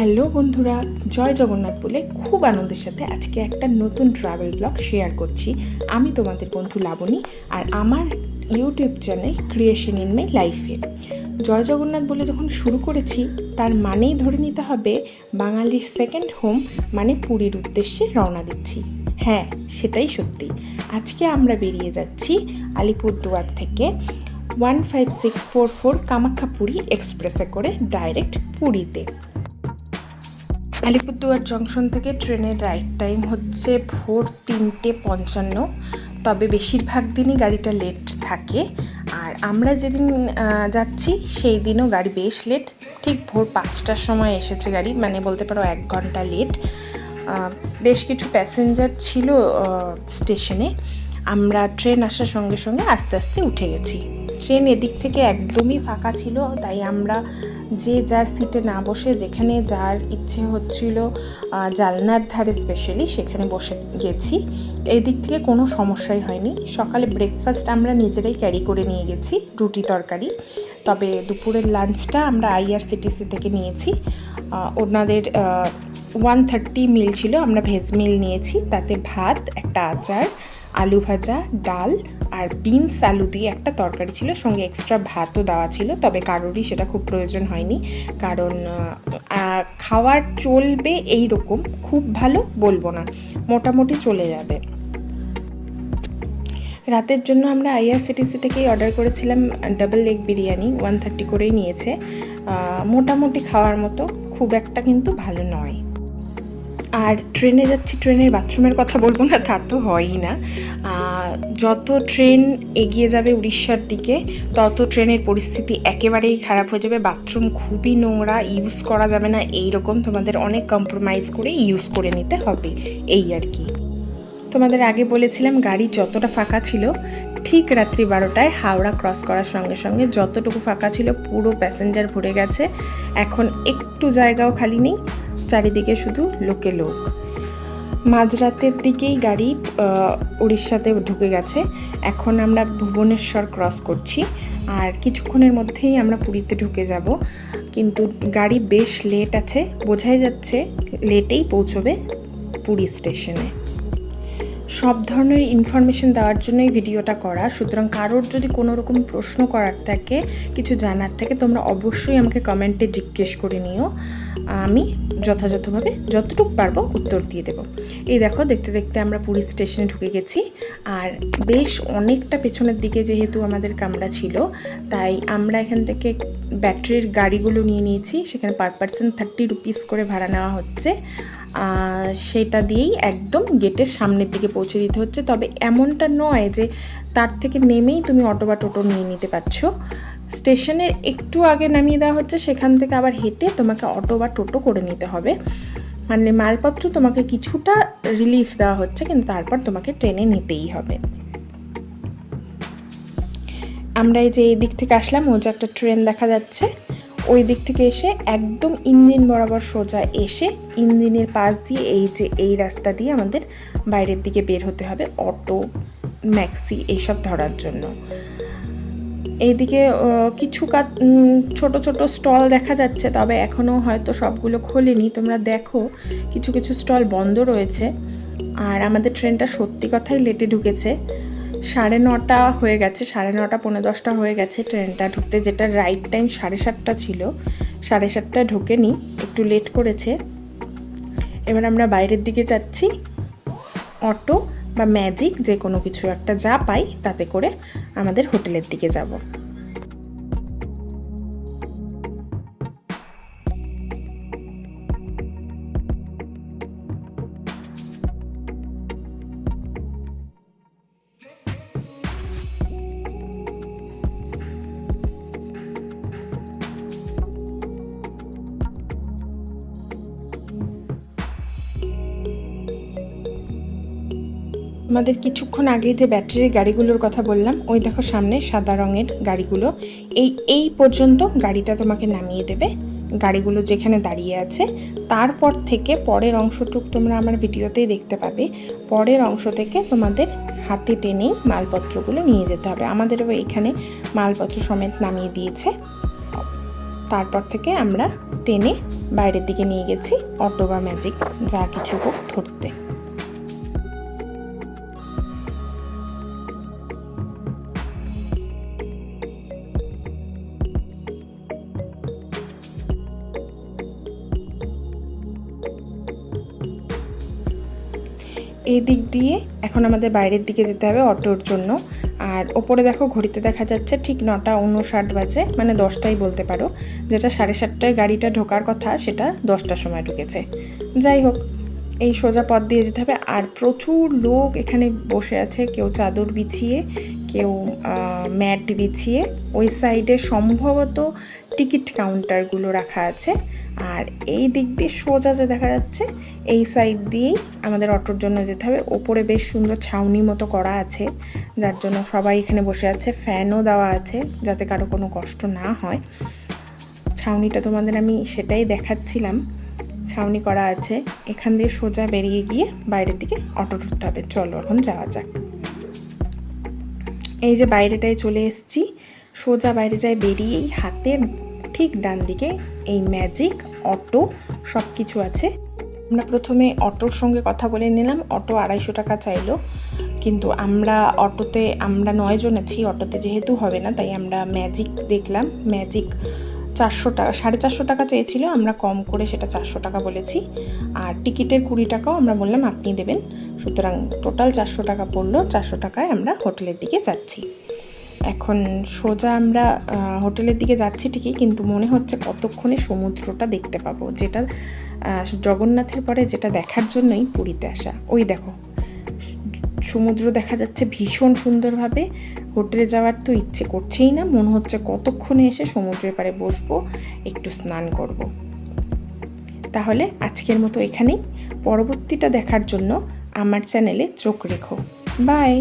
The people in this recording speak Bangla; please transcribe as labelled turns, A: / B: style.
A: হ্যালো বন্ধুরা, জয় জগন্নাথ বলে খুব আনন্দের সাথে আজকে একটা নতুন ট্রাভেল ব্লগ শেয়ার করছি। আমি তোমাদের বন্ধু লাবণী আর আমার YouTube channel creation in my লাইফে জয় জগন্নাথ বলে যখন শুরু করেছি, তার মানেই ধরে নিতে হবে বাঙালির সেকেন্ড হোম মানে পুরীর উদ্দেশ্যে রওনা দিচ্ছি। হ্যাঁ সেটাই সত্যি। আজকে আমরা বেরিয়ে যাচ্ছি আলিপুরদুয়ার থেকে one five six four four Kamakhyapuri এক্সপ্রেসে করে ডাইরেক্ট পুরীতে। আলিপুরদুয়ার জংশন থেকে ট্রেনের রাইড টাইম হচ্ছে ভোর তিনটে পঞ্চান্ন। তবে বেশিরভাগ দিনই গাড়িটা লেট থাকে। আর আমরা যেদিন যাচ্ছি সেই দিনও গাড়ি বেশ লেট। ঠিক ভোর পাঁচটার সময় এসেছে গাড়ি মানে বলতে পারো এক ঘণ্টা লেট। বেশ কিছু প্যাসেঞ্জার ছিল স্টেশনে। আমরা ট্রেন আসার সঙ্গে সঙ্গে আস্তে আস্তে উঠে গেছি। ট্রেন এদিক থেকে একদমই ফাঁকা ছিল, তাই আমরা যে যার সিটে না বসে যেখানে যার ইচ্ছে হচ্ছিল জানলার ধারে স্পেশালি সেখানে বসে গেছি। এদিক থেকে কোনো সমস্যাই হয়নি। সকালে ব্রেকফাস্ট আমরা নিজেরাই ক্যারি করে নিয়ে গেছি, রুটি তরকারি। তবে দুপুরের লাঞ্চটা আমরা আইআরসিটিসি থেকে নিয়েছি। ওনাদের ওয়ান থার্টি মিল ছিল, আমরা ভেজ মিল নিয়েছি। তাতে ভাত, একটা আচার আলু ভাজা, ডাল আর বিনস আলু দিয়ে একটা তরকারি ছিল। সঙ্গে এক্সট্রা ভাতও দেওয়া ছিল, তবে কারোরই সেটা খুব প্রয়োজন হয়নি। কারণ খাওয়ার চলবে এই রকম খুব ভালো বলব না, মোটামুটি চলে যাবে। রাতের জন্য আমরা আইআরসিটিসি থেকেই অর্ডার করেছিলাম double leg biryani one thirty করেই নিয়েছে। মোটামুটি খাওয়ার মতো, খুব একটা কিন্তু ভালো নয়। আর ট্রেনে যাচ্ছি, ট্রেনের বাথরুমের কথা বলব না, তা তো হয়ই না। যত ট্রেন এগিয়ে যাবে উড়িষ্যার দিকে, তত ট্রেনের পরিস্থিতি একেবারেই খারাপ হয়ে যাবে। বাথরুম খুবই নোংরা, ইউজ করা যাবে না এই রকম তোমাদের অনেক কম্প্রোমাইজ করে ইউজ করে নিতে হবে, এই আর কি। তোমাদের আগে বলেছিলাম, গাড়ি যতটা ফাঁকা ছিল, ঠিক রাত্রি বারোটায় হাওড়া ক্রস করার সঙ্গে সঙ্গে যতটুকু ফাঁকা ছিল, পুরো প্যাসেঞ্জার ভরে গেছে। এখন একটু জায়গাও খালি নেই চারিদিকে শুধু লোকে লোক। মাঝরাতের দিকেই গাড়ি উড়িষ্যাতে ঢুকে গেছে। এখন আমরা ভুবনেশ্বর ক্রস করছি। আর কিছুক্ষণের মধ্যেই আমরা পুরীতে ঢুকে যাব। কিন্তু গাড়ি বেশ লেট আছে। বোঝাই যাচ্ছে লেটেই পৌঁছবে পুরী স্টেশনে সব ধরনের ইনফরমেশন দেওয়ার জন্যই ভিডিওটা করা। সুতরাং কারোর যদি কোনো রকম প্রশ্ন করার থাকে, কিছু জানার থাকে, তোমরা অবশ্যই আমাকে কমেন্টে জিজ্ঞেস করে নিও। আমি যথাযথভাবে যতটুকু পারব উত্তর দিয়ে দেবো। এই দেখো, দেখতে দেখতে আমরা পুরী স্টেশনে ঢুকে গেছি। আর বেশ অনেকটা পেছনের দিকে যেহেতু আমাদের কামরা ছিল, তাই আমরা এখান থেকে ব্যাটারির গাড়িগুলো নিয়ে নিয়েছি। সেখানে পার পার্সন থার্টি রুপিস করে ভাড়া নেওয়া হচ্ছে। সেটা দিয়েই একদম গেটের সামনের দিকে পৌঁছে দিতে হচ্ছে। তবে এমনটা নয় যে তার থেকে নেমেই তুমি অটো বা টোটো নিয়ে নিতে পারছ। স্টেশনের একটু আগে নামিয়ে দেওয়া হচ্ছে, সেখান থেকে আবার হেঁটে তোমাকে অটো বা টোটো করে নিতে হবে। মানে মালপত্র তোমাকে কিছুটা রিলিফ দেওয়া হচ্ছে, কিন্তু তারপর তোমাকে ট্রেনে নিতেই হবে। আমরা এই যে এই দিক থেকে আসলাম ও যে একটা ট্রেন দেখা যাচ্ছে। ওই দিক থেকে এসে একদম ইঞ্জিন বরাবর সোজা এসে ইঞ্জিনের পাশ দিয়ে এই যে এই রাস্তা দিয়ে আমাদের বাইরের দিকে বের হতে হবে অটো, ম্যাক্সি এইসব ধরার জন্য। এইদিকে কিছু কাজ ছোট ছোট স্টল দেখা যাচ্ছে, তবে এখনও হয়তো সবগুলো খোলেনি। তোমরা দেখো, কিছু কিছু স্টল বন্ধ রয়েছে। আর আমাদের ট্রেনটা সত্যি কথাই লেটে ঢুকেছে। সাড়ে নটা হয়ে গেছে, সাড়ে নটা পনেরো দশটা হয়ে গেছে ট্রেনটা ঢুকতে। যেটা রাইট টাইম সাড়ে সাতটা ছিল, সাড়ে সাতটা ঢোকেনি, একটু লেট করেছে। এবার আমরা বাইরের দিকে যাচ্ছি। অটো বা ম্যাজিক যে কোনো কিছু একটা যা পাই তাতে করে আমাদের হোটেলের দিকে যাব। আমাদের কিছুক্ষণ আগে যে ব্যাটারির গাড়িগুলোর কথা বললাম, ওই দেখো সামনে সাদা রঙের গাড়িগুলো। এই এই পর্যন্ত গাড়িটা তোমাকে নামিয়ে দেবে। গাড়িগুলো যেখানে দাঁড়িয়ে আছে, তারপর থেকে পরের অংশটুক তোমরা আমার ভিডিওতেই দেখতে পাবে। পরের অংশ থেকে তোমাদের হাতে টেনেই মালপত্রগুলো নিয়ে যেতে হবে। আমাদেরও এখানে মালপত্র সমেত নামিয়ে দিয়েছে। তারপর থেকে আমরা টেনে বাইরের দিকে নিয়ে গেছি, অটো বা ম্যাজিক, যা কিছু হোক ধরতে। এই দিক দিয়ে এখন আমাদের বাইরের দিকে যেতে হবে অটোর জন্য। আর ওপরে দেখো ঘড়িতে দেখা যাচ্ছে ঠিক নটা উনষাট বাজে মানে দশটাই বলতে পারো, যেটা সাড়ে সাতটায় গাড়িটা ঢোকার কথা, সেটা দশটার সময় ঢুকেছে। যাই হোক, এই সোজা পথ দিয়ে যেতে হবে। আর প্রচুর লোক এখানে বসে আছে, কেউ চাদর বিছিয়ে, কেউ ম্যাট বিছিয়ে। ওই সাইডে সম্ভবত টিকিট কাউন্টারগুলো রাখা আছে। আর এই দিক দিয়ে সোজা যে দেখা যাচ্ছে, এই সাইড দিয়েই আমাদের অটোর জন্য যেতে হবে। ওপরে বেশ সুন্দর ছাউনি মতো করা আছে, যার জন্য সবাই এখানে বসে আছে। ফ্যানও দেওয়া আছে, যাতে কারও কোনো কষ্ট না হয়। ছাউনিটা তোমাদের আমি সেটাই দেখাচ্ছিলাম। ছাউনি করা আছে, এখান দিয়ে সোজা বেরিয়ে গিয়ে বাইরের দিকে অটো ধরতে হবে। চলো এখন যাওয়া যাক। এই যে বাইরেটায় চলে এসেছি, সোজা বাইরেটায় বেরিয়েই হাতের ঠিক ডান দিকে এই ম্যাজিক অটো সব কিছু আছে। আমরা প্রথমে অটোর সঙ্গে কথা বলে নিলাম। অটো আড়াইশো টাকা চাইলো। কিন্তু আমরা অটোতে, আমরা নয়জন আছি, অটোতে যেহেতু হবে না, তাই আমরা ম্যাজিক দেখলাম। ম্যাজিক চারশো টাকা, সাড়ে চারশো টাকা চেয়েছিল, আমরা কম করে সেটা চারশো টাকা বলেছি। আর টিকিটের কুড়ি টাকাও আমরা বললাম আপনি দেবেন। সুতরাং টোটাল চারশো টাকা পড়ল, চারশো টাকায় আমরা হোটেলের দিকে যাচ্ছি। এখন সোজা আমরা হোটেলের দিকে যাচ্ছি ঠিকই, কিন্তু মনে হচ্ছে কতক্ষণে সমুদ্রটা দেখতে পাবো, যেটা জগন্নাথের পরে যেটা দেখার জন্যই পুরীতে আসা। ওই দেখো, সমুদ্র দেখা যাচ্ছে ভীষণ সুন্দরভাবে, হোটেলে যাওয়ার তো ইচ্ছে করছেই না, মনে হচ্ছে কতক্ষণে এসে সমুদ্রের পাড়ে বসবো, একটু স্নান করব। তাহলে আজকের মতো এখানেই, পরবর্তীটা দেখার জন্য আমার চ্যানেলে চোখ রেখো। বাই!